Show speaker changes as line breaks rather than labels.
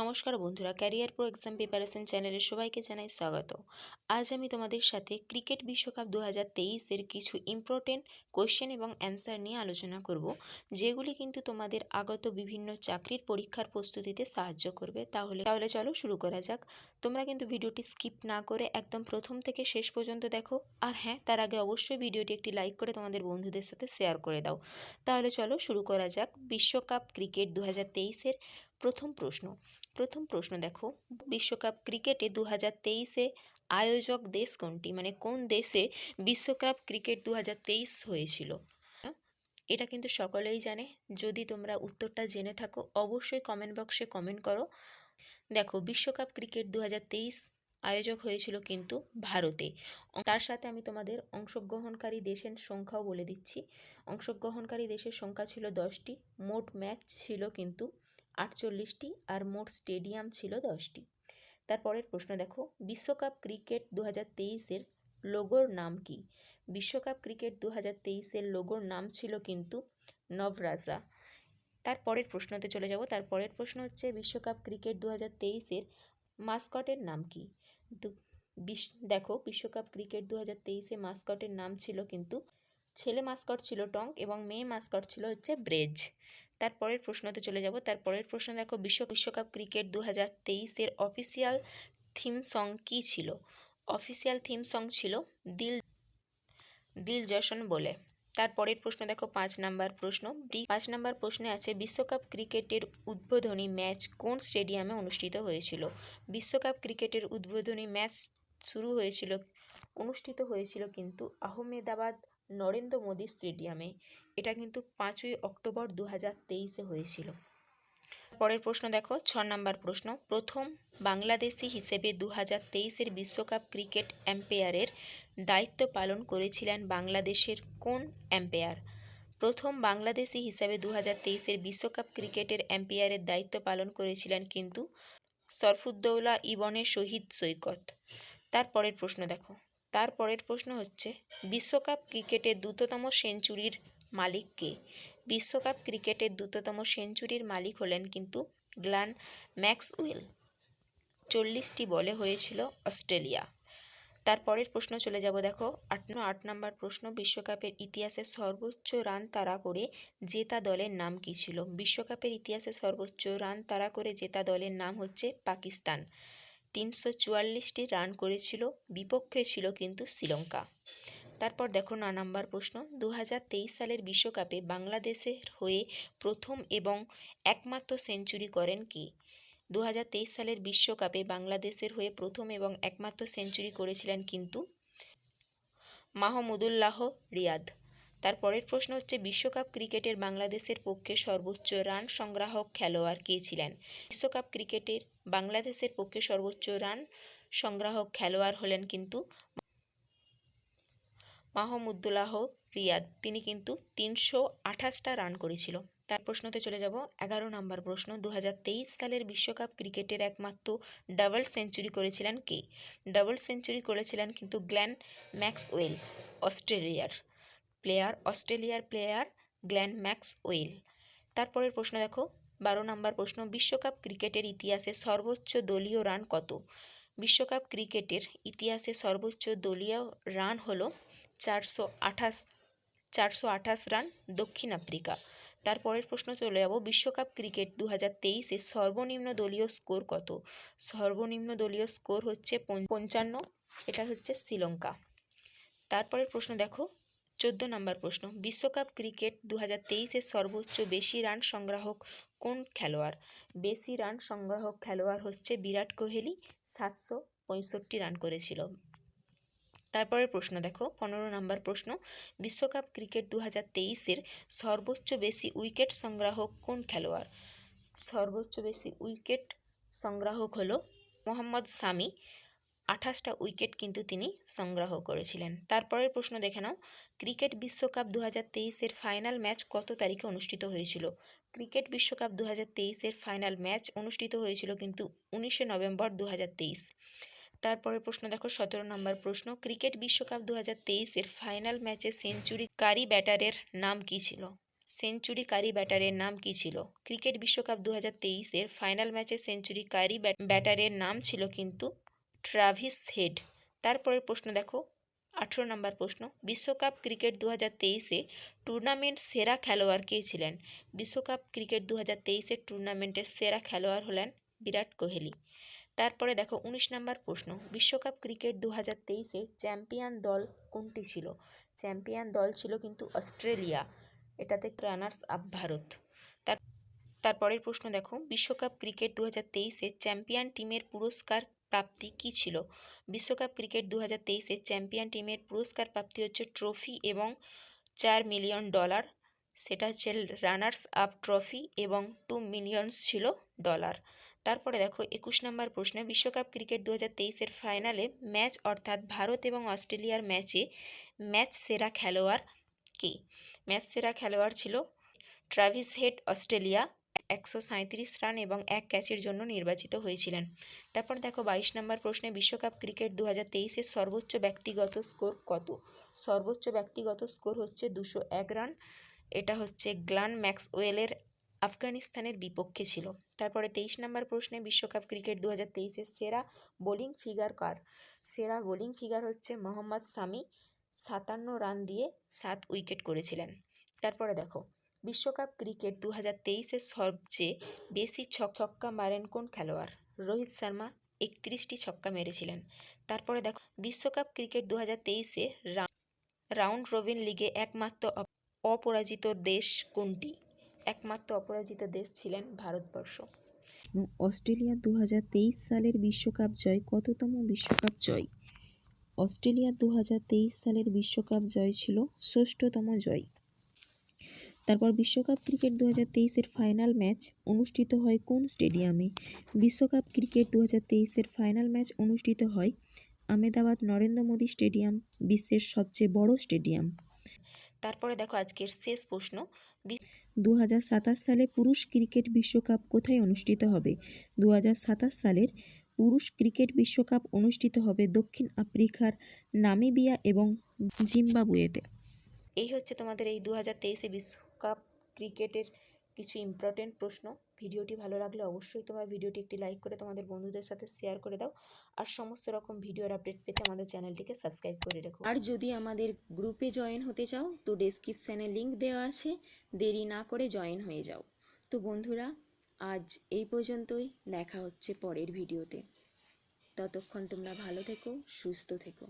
নমস্কার বন্ধুরা career pro exam preparation চ্যানেলে সবাইকে জানাই স্বাগত। আজ আমি তোমাদের সাথে ক্রিকেট বিশ্বকাপ দু হাজার তেইশের কিছু ইম্পর্টেন্ট কোয়েশ্চেন এবং অ্যান্সার নিয়ে আলোচনা করব, যেগুলি কিন্তু তোমাদের আগত বিভিন্ন চাকরির পরীক্ষার প্রস্তুতিতে সাহায্য করবে। তাহলে তাহলে চলো শুরু করা যাক। তোমরা কিন্তু ভিডিওটি স্কিপ না করে একদম প্রথম থেকে শেষ পর্যন্ত দেখো। আর হ্যাঁ তার আগে অবশ্যই ভিডিওটি একটি লাইক করে তোমাদের বন্ধুদের সাথে শেয়ার করে দাও। তাহলে চলো শুরু করা যাক। বিশ্বকাপ ক্রিকেট দু হাজার তেইশের প্রথম প্রশ্ন। প্রথম প্রশ্ন দেখো, বিশ্বকাপ ক্রিকেটে দু হাজার তেইশে আয়োজক দেশ কোনটি? মানে কোন দেশে বিশ্বকাপ ক্রিকেট দু হাজার তেইশ হয়েছিল? এটা কিন্তু সকলেই জানে। যদি তোমরা উত্তরটা জেনে থাকো, অবশ্যই কমেন্ট বক্সে কমেন্ট করো। দেখো, বিশ্বকাপ ক্রিকেট দু হাজার তেইশ আয়োজক হয়েছিল কিন্তু ভারতে। তার সাথে আমি তোমাদের অংশগ্রহণকারী দেশের সংখ্যাও বলে দিচ্ছি। অংশগ্রহণকারী দেশের সংখ্যা ছিল দশটি। মোট ম্যাচ ছিল কিন্তু আটচল্লিশটি আর মোট স্টেডিয়াম ছিল দশটি। তারপরের প্রশ্ন দেখো, বিশ্বকাপ ক্রিকেট দু হাজার তেইশের লোগোর নাম কি? বিশ্বকাপ ক্রিকেট দু হাজার তেইশের লোগোর নাম ছিল কিন্তু নভরাজা তারপরের প্রশ্নতে চলে যাব, তারপরের প্রশ্ন হচ্ছে বিশ্বকাপ ক্রিকেট দু হাজার তেইশের মাস্কটের নাম কি? বিশ, দেখো, বিশ্বকাপ ক্রিকেট দু হাজার তেইশে মাস্কটের নাম ছিল কিন্তু ছেলে মাস্কট ছিল টং এবং মেয়ে মাস্কট ছিল হচ্ছে ব্রেজ। তারপরের প্রশ্নতে চলে যাব। তারপরের প্রশ্ন দেখো, বিশ্ব বিশ্বকাপ ক্রিকেট দু হাজার তেইশের অফিসিয়াল থিম সং কী ছিল? অফিসিয়াল থিম সং ছিল দিল দিল জশন বলে। তারপরের প্রশ্ন দেখো, পাঁচ নাম্বার প্রশ্ন। পাঁচ নাম্বার প্রশ্নে আছে, বিশ্বকাপ ক্রিকেটের উদ্বোধনী ম্যাচ কোন স্টেডিয়ামে অনুষ্ঠিত হয়েছিল? বিশ্বকাপ ক্রিকেটের উদ্বোধনী ম্যাচ শুরু হয়েছিল, অনুষ্ঠিত হয়েছিল কিন্তু আহমেদাবাদ নরেন্দ্র মোদী স্টেডিয়ামে। এটা কিন্তু পাঁচই অক্টোবর দু হাজার তেইশে হয়েছিল। পরের প্রশ্ন দেখো, ছ নম্বর প্রশ্ন। প্রথম বাংলাদেশি হিসেবে দু হাজার তেইশের বিশ্বকাপ ক্রিকেট অ্যাম্পায়ারের দায়িত্ব পালন করেছিলেন বাংলাদেশের কোন অ্যাম্পায়ার? প্রথম বাংলাদেশি হিসাবে দু হাজার তেইশের বিশ্বকাপ ক্রিকেটের অ্যাম্পায়ারের দায়িত্ব পালন করেছিলেন কিন্তু সরফুদ্দৌলা ইবনের শহীদ সৈকত। তারপরের প্রশ্ন দেখো। তারপরের প্রশ্ন হচ্ছে, বিশ্বকাপ ক্রিকেটের দ্রুততম সেঞ্চুরির মালিক কে বিশ্বকাপ ক্রিকেটের দ্রুততম সেঞ্চুরির মালিক হলেন কিন্তু গ্ল্যান ম্যাক্সওয়েল। চল্লিশটি বলে হয়েছিল অস্ট্রেলিয়া। তারপরের প্রশ্ন চলে যাব, দেখো, আট আট নম্বর প্রশ্ন, বিশ্বকাপের ইতিহাসে সর্বোচ্চ রান তাড়া করে জেতা দলের নাম কী ছিল? বিশ্বকাপের ইতিহাসে সর্বোচ্চ রান তাড়া করে জেতা দলের নাম হচ্ছে পাকিস্তান। তিনশো চুয়াল্লিশটি রান করেছিল, বিপক্ষে ছিল কিন্তু শ্রীলঙ্কা। তারপর দেখো ন নাম্বার প্রশ্ন। দু হাজার তেইশ সালের বিশ্বকাপে বাংলাদেশের হয়ে প্রথম এবং একমাত্র সেঞ্চুরি করেন কি? দু সালের বিশ্বকাপে বাংলাদেশের হয়ে প্রথম এবং একমাত্র সেঞ্চুরি করেছিলেন কিন্তু মাহমুদুল্লাহ রিয়াদ। তারপরের প্রশ্ন হচ্ছে, বিশ্বকাপ ক্রিকেটের বাংলাদেশের পক্ষে সর্বোচ্চ রান সংগ্রাহক খেলোয়াড় কে ছিলেন? বিশ্বকাপ ক্রিকেটের বাংলাদেশের পক্ষে সর্বোচ্চ রান সংগ্রাহক খেলোয়াড় হলেন কিন্তু মাহমুদুল্লাহ রিয়াদ। তিনি কিন্তু তিনশো আঠাশটা রান করেছিল। তার প্রশ্নতে চলে যাব। এগারো নম্বর প্রশ্ন দু হাজার তেইশ সালের বিশ্বকাপ ক্রিকেটের একমাত্র ডাবল সেঞ্চুরি করেছিলেন কে? ডাবল সেঞ্চুরি করেছিলেন কিন্তু গ্ল্যান ম্যাক্সওয়েল, অস্ট্রেলিয়ার প্লেয়ার অস্ট্রেলিয়ার প্লেয়ার গ্ল্যান ম্যাক্সওয়েল। তারপরের প্রশ্ন দেখো। বারো নম্বর প্রশ্ন, বিশ্বকাপ ক্রিকেটের ইতিহাসে সর্বোচ্চ দলীয় রান কত? বিশ্বকাপ ক্রিকেটের ইতিহাসে সর্বোচ্চ দলীয় রান হলো চারশো আঠাশ চারশো আঠাশ রান দক্ষিণ আফ্রিকা। তারপরের প্রশ্ন চলে যাব, বিশ্বকাপ ক্রিকেট দু হাজার তেইশে সর্বনিম্ন দলীয় স্কোর কত? সর্বনিম্ন দলীয় স্কোর হচ্ছে পঞ্চান্ন, এটা হচ্ছে শ্রীলঙ্কা। তারপরের প্রশ্ন দেখো, চোদ্দ নম্বর প্রশ্ন, বিশ্বকাপ ক্রিকেট দু হাজার তেইশে সর্বোচ্চ বেশি রান সংগ্রাহক কোন খেলোয়াড়? বেশি রান সংগ্রাহক খেলোয়াড় হচ্ছে বিরাট কোহলি, সাতশো পঁয়ষট্টি রান করেছিল। তারপরের প্রশ্ন দেখো, পনেরো নম্বর প্রশ্ন, বিশ্বকাপ ক্রিকেট দু হাজার তেইশের সর্বোচ্চ বেশি উইকেট সংগ্রাহক কোন খেলোয়াড়? সর্বোচ্চ বেশি উইকেট সংগ্রাহক হলো মোহাম্মদ সামি, আঠাশটা উইকেট কিন্তু তিনি সংগ্রহ করেছিলেন। তারপরের প্রশ্ন দেখে নাও, ক্রিকেট বিশ্বকাপ দু হাজার তেইশের ফাইনাল ম্যাচ কত তারিখে অনুষ্ঠিত হয়েছিল? ক্রিকেট বিশ্বকাপ দু হাজার তেইশের ফাইনাল ম্যাচ অনুষ্ঠিত হয়েছিল কিন্তু উনিশে নভেম্বর দু হাজার তেইশ। তারপরের প্রশ্ন, দেখো, সতেরো নম্বর প্রশ্ন, ক্রিকেট বিশ্বকাপ দু হাজার তেইশের ফাইনাল ম্যাচে সেঞ্চুরি কারি ব্যাটারের নাম কী ছিল? সেঞ্চুরিকারী ব্যাটারের নাম কী ছিল? ক্রিকেট বিশ্বকাপ দু হাজার তেইশের ফাইনাল ম্যাচে সেঞ্চুরিকারী ব্যাট- ব্যাটারের নাম ছিল কিন্তু ট্রাভিস হেড। তারপরের প্রশ্ন, দেখো, আঠেরো নম্বর প্রশ্ন, বিশ্বকাপ ক্রিকেট দু হাজার তেইশে টুর্নামেন্ট সেরা খেলোয়াড় কে ছিলেন? বিশ্বকাপ ক্রিকেট দু হাজার তেইশের টুর্নামেন্টের সেরা খেলোয়াড় হলেন বিরাট কোহলি। তারপরে দেখো উনিশ নম্বর প্রশ্ন, বিশ্বকাপ ক্রিকেট দু হাজার তেইশের চ্যাম্পিয়ন দল কোনটি ছিল? চ্যাম্পিয়ন দল ছিল কিন্তু অস্ট্রেলিয়া, এটাতে রানার্স আপ ভারত। তার, তারপরের প্রশ্ন দেখো, বিশ্বকাপ ক্রিকেট দু হাজার তেইশে চ্যাম্পিয়ন টিমের পুরস্কার প্রাপ্তি কী ছিল? বিশ্বকাপ ক্রিকেট দু হাজার তেইশে চ্যাম্পিয়ন টিমের পুরস্কার প্রাপ্তি হচ্ছে ট্রফি এবং চার মিলিয়ন ডলার, সেটা হচ্ছে রানার্স আপ ট্রফি এবং টু মিলিয়নস ছিল ডলার। তারপরে দেখো একুশ নম্বর প্রশ্ন বিশ্বকাপ ক্রিকেট দু হাজার তেইশের ফাইনালে ম্যাচ অর্থাৎ ভারত এবং অস্ট্রেলিয়ার ম্যাচে ম্যাচ সেরা খেলোয়াড় কে? ম্যাচ সেরা খেলোয়াড় ছিল ট্রাভিস হেড অস্ট্রেলিয়া, একশো সাঁইত্রিশ রান এবং এক ক্যাচের জন্য নির্বাচিত হয়েছিলেন। তারপর দেখো বাইশ নম্বর প্রশ্নে বিশ্বকাপ ক্রিকেট দু হাজার তেইশের সর্বোচ্চ ব্যক্তিগত স্কোর কত? সর্বোচ্চ ব্যক্তিগত স্কোর হচ্ছে দুশো এক রান। এটা হচ্ছে গ্লান ম্যাক্সওয়েলের আফগানিস্তানের বিপক্ষে ছিল। তারপরে তেইশ নম্বর প্রশ্নে বিশ্বকাপ ক্রিকেট দু হাজার তেইশের সেরা বোলিং ফিগার কার? সেরা বোলিং ফিগার হচ্ছে মোহাম্মদ সামি। সাতান্ন রান দিয়ে সাত উইকেট করেছিলেন। তারপরে দেখো, বিশ্বকাপ ক্রিকেট দু হাজার তেইশে সবচেয়ে বেশি ছক ছক্কা মারেন কোন খেলোয়াড়? রোহিত শর্মা একত্রিশটি ছক্কা মেরেছিলেন। তারপরে দেখো, বিশ্বকাপ ক্রিকেট দু হাজার তেইশে রাউন্ড রবিন লিগে একমাত্র অপ- অপরাজিত দেশ কোনটি? একমাত্র অপরাজিত দেশ ছিলেন ভারতবর্ষ।
অস্ট্রেলিয়া দু হাজার তেইশ সালের বিশ্বকাপ জয়, কততম বিশ্বকাপ জয়? অস্ট্রেলিয়া দু হাজার তেইশ সালের বিশ্বকাপ জয় ছিল ষষ্ঠতম জয়। তারপর বিশ্বকাপ ক্রিকেট দু হাজার তেইশের ফাইনাল ম্যাচ অনুষ্ঠিত হয় কোন স্টেডিয়ামে? বিশ্বকাপ ক্রিকেট দু হাজার তেইশের ফাইনাল ম্যাচ অনুষ্ঠিত হয় আমেদাবাদ নরেন্দ্র মোদী স্টেডিয়াম, বিশ্বের সবচেয়ে বড় স্টেডিয়াম।
তারপরে দেখো আজকের শেষ প্রশ্ন।
দু হাজার সাতাশ সালে পুরুষ ক্রিকেট বিশ্বকাপ কোথায় অনুষ্ঠিত হবে? দু হাজার সাতাশ সালের পুরুষ ক্রিকেট বিশ্বকাপ অনুষ্ঠিত হবে দক্ষিণ আফ্রিকার নামিবিয়া এবং জিম্বাবুয়েতে।
এই হচ্ছে তোমাদের এই দু হাজার তেইশে বিশ্বকাপ ক্রিকেটের কিছু ইম্পর্টেন্ট প্রশ্ন। ভিডিওটি ভালো লাগলে অবশ্যই তোমরা ভিডিওটি একটি লাইক করে তোমাদের বন্ধুদের সাথে শেয়ার করে দাও। আর সমস্ত রকম ভিডিওর আপডেট পেতে আমাদের চ্যানেলটিকে সাবস্ক্রাইব করে রেখো।
আর যদি আমাদের গ্রুপে জয়েন হতে চাও, তো ডেসক্রিপশানে লিংক দেওয়া আছে। দেরি না করে জয়েন হয়ে যাও। তো বন্ধুরা, আজ এই পর্যন্তই। দেখা হচ্ছে পরের ভিডিওতে। ততক্ষণ তোমরা ভালো থেকো, সুস্থ থেকো।